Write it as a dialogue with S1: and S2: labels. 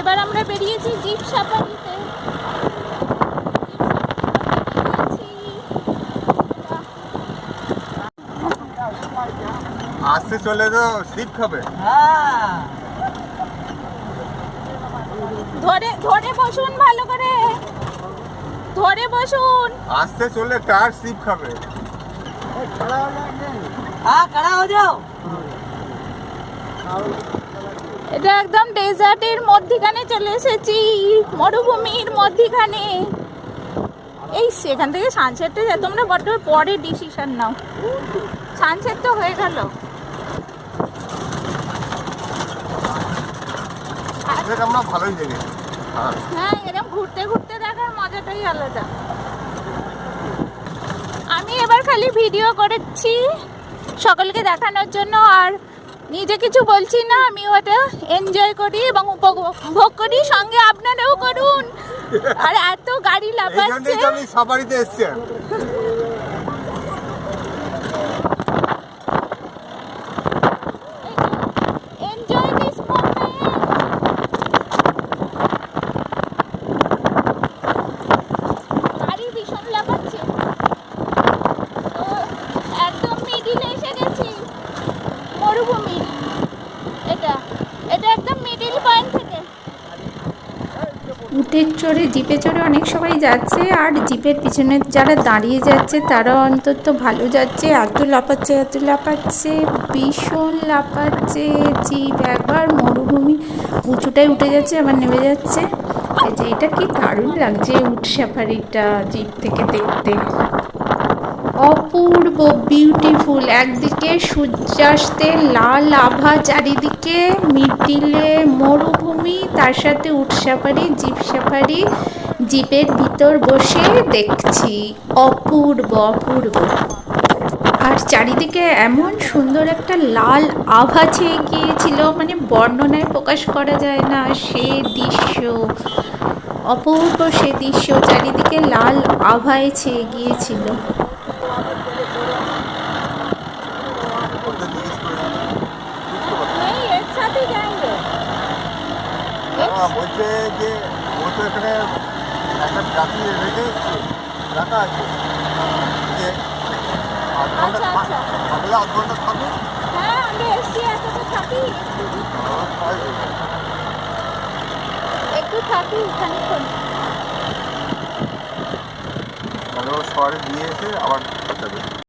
S1: এবার আমরা বেরিয়েছি জিপ সাফারিতে।
S2: আসতে চলে তো সিট খাবে।
S1: ধরে ধরে বসুন ভালো করে। ধরে বসুন।
S2: আসতে চলে কার সিপ খাবে।
S3: হ্যাঁ কাড়া হয়ে যাও?
S1: এটা একদম ডেজার্টের মধ্যিখানে চলে এসেছি মরুভূমির মধ্যিখানে। এই সেখান থেকে সানসেটটা তোমরা বড্ড পরে ডিসিশন নাও। সানসেট তো হয়ে গেল।
S2: হ্যাঁ।
S1: হ্যাঁ এরকম ঘুরতে ঘুরতে দেখার মজাটাই আলাদা। আমি এবার খালি ভিডিও করেছি সকলকে দেখানোর জন্য আর নিজে কিছু বলছি না আমি ওটা এনজয় করি এবং উপভোগ করি সঙ্গে আপনারাও করুন। আর এত গাড়ি লাফাচ্ছে।
S2: জন্যই তো সাফারিতে এসছি
S1: এনজয় দিস গাড়ি ভীষণ লাফাচ্ছে তো একদম মিডিলে এসে গেছি মরুভূমি
S4: উঠে চড়ে, জিপে চড়ে অনেক সবাই যাচ্ছে, আর জিপের পিছনে যারা দাঁড়িয়ে যাচ্ছে, তারা অন্তত ভালো যাচ্ছে। এত লাফাচ্ছে এত লাফাচ্ছে ভীষণ লাফাচ্ছে জিপ। একবার মরুভূমি উঁচুটায় উঠে যাচ্ছে, আবার নেমে যাচ্ছে। যে এটা কি দারুণ লাগছে উঠ সাফারিটা জিপ থেকে দেখতে। অপূর্ব বিউটিফুল একদিকে সূর্যাস্তের লাল আভা, চারিদিকে মিডিলে মরুভূমি, তার সাথে উট সাফারি জিপ সাফারি জিপের ভিতর বসে দেখছি। অপূর্ব অপূর্ব। আর চারিদিকে এমন সুন্দর একটা লাল আভা ছেয়ে গিয়েছিল মানে বর্ণনায় প্রকাশ করা যায় না। সে দৃশ্য, অপূর্ব সে দৃশ্য চারিদিকে লাল আভায় ছেয়ে গিয়েছিল।
S2: বলছে যে ও তো এখানে একটা জাতি রেখে এসছে রাখা আছে। যে আধ ঘণ্টা
S1: আচ্ছা, আচ্ছা।
S2: আধ ঘণ্টা থাকবে
S1: হ্যাঁ একটু থাকি খানিক্ষণ
S2: শহরে দিয়ে এসে আবার যাবে।